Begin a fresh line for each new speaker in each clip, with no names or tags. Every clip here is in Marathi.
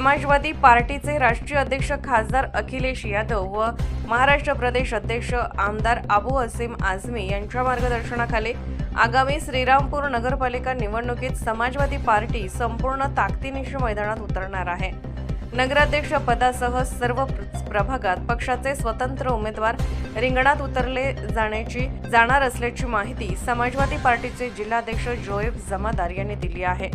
समाजवादी पार्टीचे राष्ट्रीय अध्यक्ष खासदार अखिलेश यादव व महाराष्ट्र प्रदेश अध्यक्ष आमदार अबू असीम आझमी यांच्या मार्गदर्शनाखाली आगामी श्रीरामपूर नगरपालिका निवडणुकीत समाजवादी पार्टी संपूर्ण ताकदीनिशी मैदानात उतरणार आहे. नगराध्यक्ष पदासह सर्व प्रभागात पक्षाचे स्वतंत्र उमेदवार रिंगणात उतरले जाण्याची जाणार असल्याची माहिती समाजवादी पार्टीचे जिल्हाध्यक्ष जोएब जमादार यांनी दिली आहे.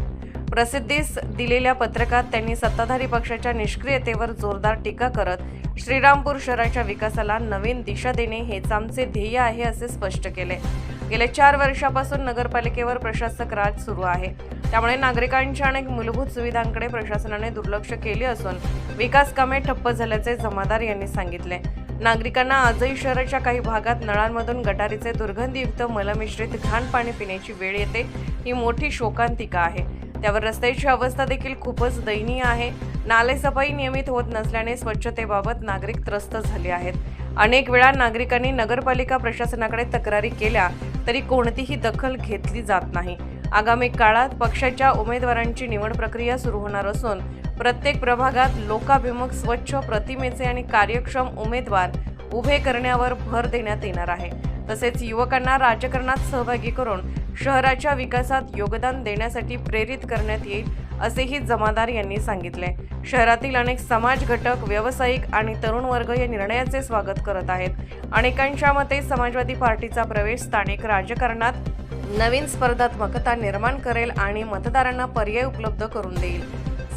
प्रसिद्धीस दिलेल्या पत्रकात त्यांनी सत्ताधारी पक्षाच्या निष्क्रियतेवर जोरदार टीका करत श्रीरामपूर शहराच्या विकासाला नवीन दिशा देणे हेच आमचे ध्येय आहे असे स्पष्ट केले. गेल्या चार वर्षापासून नगरपालिकेवर प्रशासक राज सुरू आहे. त्यामुळे नागरिकांच्या अनेक मूलभूत सुविधांकडे प्रशासनाने दुर्लक्ष केले असून विकास कामे ठप्प झाल्याचे जमादार यांनी सांगितले. नागरिकांना आजही शहराच्या काही भागात नळांमधून गटारीचे दुर्गंधीयुक्त मलमिश्रित घाण पाणी पिण्याची वेळ येते ही मोठी शोकांतिका आहे. त्यावर रस्त्याची अवस्था देखील खूपच दयनीय आहे. नालेसफाई नियमित होत नसल्याने स्वच्छतेबाबत नागरिक त्रस्त झाले आहेत. अनेक वेळा नागरिकांनी नगरपालिका प्रशासनाकडे तक्रारी केल्या तरी कोणतीही दखल घेतली जात नाही. आगामी काळात पक्षाच्या उमेदवारांची निवड प्रक्रिया सुरू होणार असून प्रत्येक प्रभागात लोकाभिमुख स्वच्छ प्रतिमेचे आणि कार्यक्षम उमेदवार उभे करण्यावर भर देण्यात येणार आहे. तसेच युवकांना राजकारणात सहभागी करून शहराच्या विकासात योगदान देण्यासाठी प्रेरित करण्यात येईल असेही जमादार यांनी सांगितले. शहरातील अनेक समाज घटक व्यावसायिक आणि तरुण वर्ग या निर्णयाचे स्वागत करत आहेत. अनेकांच्या मते समाजवादी पार्टीचा प्रवेश स्थानिक राजकारणात नवीन स्पर्धात्मकता निर्माण करेल आणि मतदारांना पर्याय उपलब्ध करून देईल.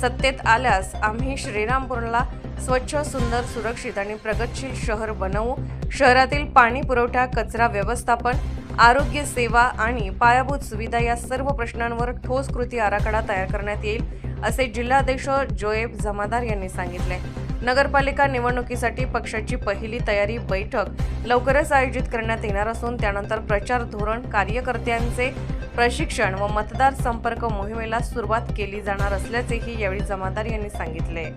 सत्तेत आल्यास आम्ही श्रीरामपूरला स्वच्छ सुंदर सुरक्षित आणि प्रगतशील शहर बनवू. शहरातील पाणी पुरवठा कचरा व्यवस्थापन आरोग्य सेवा आणि पायाभूत सुविधा या सर्व प्रश्नांवर ठोस कृती आराखडा तयार करण्यात येईल असे जिल्हाध्यक्ष जोएब जमादार यांनी सांगितले. नगरपालिका निवडणुकीसाठी पक्षाची पहिली तयारी बैठक लवकरच आयोजित करण्यात येणार असून त्यानंतर प्रचार धोरण कार्यकर्त्यांचे प्रशिक्षण व मतदार संपर्क मोहिमेला सुरुवात केली जाणार असल्याचेही यावेळी जमादार यांनी सांगितले.